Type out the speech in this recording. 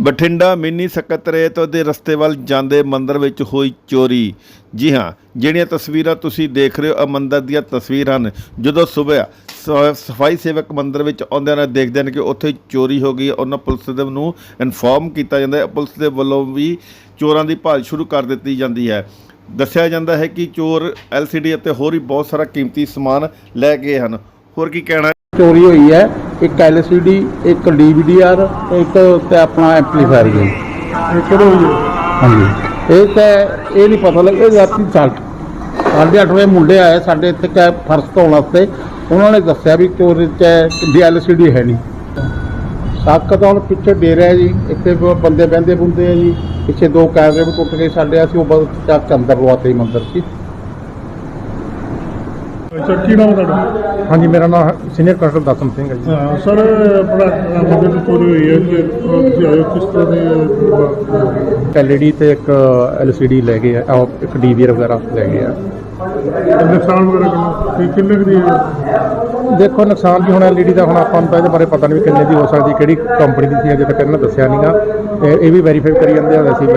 Bathinda mini ਸਕੱਤਰੇਤ ਦੇ ਰਸਤੇ ਵੱਲ ਜਾਂਦੇ ਮੰਦਰ ਵਿੱਚ ਹੋਈ ਚੋਰੀ। ਜੀ ਹਾਂ, ਜਿਹੜੀਆਂ ਤਸਵੀਰਾਂ ਤੁਸੀਂ ਦੇਖ ਰਹੇ ਹੋ ਮੰਦਰ ਦੀਆਂ ਤਸਵੀਰਾਂ ਹਨ। ਜਦੋਂ ਸਵੇਰ ਸਫ਼ਾਈ ਸੇਵਕ ਮੰਦਰ ਵਿੱਚ ਆਉਂਦੇ ਨੇ ਦੇਖਦੇ ਨੇ ਕਿ ਉੱਥੇ ਚੋਰੀ ਹੋ ਗਈ ਉਹਨਾਂ ਪੁਲਿਸ ਦੇ ਨੂੰ ਇਨਫੋਰਮ ਕੀਤਾ ਜਾਂਦਾ ਹੈ। ਪੁਲਿਸ ਦੇ ਵੱਲੋਂ ਵੀ ਚੋਰਾਂ ਦੀ ਭਾਲ ਸ਼ੁਰੂ ਕਰ ਦਿੱਤੀ ਜਾਂਦੀ ਹੈ। ਦੱਸਿਆ ਜਾਂਦਾ ਹੈ ਕਿ ਚੋਰ LCD ਅਤੇ ਹੋਰ ਵੀ ਬਹੁਤ ਸਾਰਾ ਕੀਮਤੀ ਸਮਾਨ ਲੈ ਗਏ ਹਨ। ਹੋਰ ਕੀ ਕਹਿਣਾ ਚੋਰੀ ਹੋਈ ਹੈ। ਇੱਕ LCD ਇੱਕ DVD ਇੱਕ ਤੇ ਆਪਣਾ ਐਂਪਲੀਫਾਇਰ ਜੀ ਕਦੋਂ ਹੋਈ? ਹਾਂਜੀ। ਇਹ ਤਾਂ ਇਹ ਨਹੀਂ ਪਤਾ ਲੱਗਿਆ ਰਾਤੀ ਸਾਲ ਸਾਢੇ ਅੱਠ ਵਜੇ ਮੁੰਡੇ ਆਏ ਸਾਡੇ ਇੱਥੇ ਕੈ ਫਰਸ਼ ਧੋਣ ਵਾਸਤੇ। ਉਹਨਾਂ ਨੇ ਦੱਸਿਆ ਵੀ ਚੋਰੀ ਚ LCD ਹੈ ਨਹੀਂ। ਸਾਕ ਤਾਂ ਹੁਣ ਪਿੱਛੇ ਡੇਰਾ ਹੈ ਜੀ। ਇੱਥੇ ਬੰਦੇ ਬਹਿੰਦੇ ਬੁੰਦੇ ਆ ਜੀ। ਪਿੱਛੇ ਦੋ ਕੈਮਰੇ ਵੀ ਟੁੱਟ ਗਏ ਸਾਡੇ। ਅਸੀਂ ਉਹ ਬਸ ਚੱਕ ਅੰਦਰ ਲਵਾਤੇ ਮੰਦਰ 'ਚ। ਅੱਛਾ ਕੀ ਨਾਮ ਤੁਹਾਡਾ? ਹਾਂਜੀ ਮੇਰਾ ਨਾਮ ਸੀਨੀਅਰ ਕਲੈਕਟਰ ਦਸਮ ਸਿੰਘ ਹੈ ਜੀ। ਹਾਂ, ਸਰ ਆਪਣਾ ਅ, ਮੰਦਿਰ ਦੀ ਚੋਰੀ ਹੋਈ ਹੈ ਕਿ ਤੁਸੀਂ ਹੋ ਕਿਸ ਤਰ੍ਹਾਂ ਦੇ LED ਤੇ ਇੱਕ LCD ਲੈ ਗਏ ਆ ਆਹ ਇੱਕ DVR ਵਗੈਰਾ ਲੈ ਗਏ ਆ। ਨੁਕਸਾਨ ਵਗੈਰਾ ਕਿੰਨਾ? ਕਿ ਕਿੰਨੇ ਕੁ ਦੀ ਹੈ? ਦੇਖੋ ਨੁਕਸਾਨ ਵੀ ਹੁਣ LED ਦਾ ਹੁਣ ਆਪਾਂ ਨੂੰ ਤਾਂ ਇਹਦੇ ਬਾਰੇ ਪਤਾ ਨਹੀਂ ਵੀ ਕਿੰਨੇ ਦੀ ਹੋ ਸਕਦੀ ਕਿਹੜੀ ਕੰਪਨੀ ਦੀ ਸੀ ਅਜੇ ਤੱਕ ਇਹਨਾਂ ਨੇ ਦੱਸਿਆ ਨਹੀਂਗਾ ਇਹ ਵੀ ਵੈਰੀਫਾਈ ਕਰੀ ਜਾਂਦੇ ਆ ਅਸੀਂ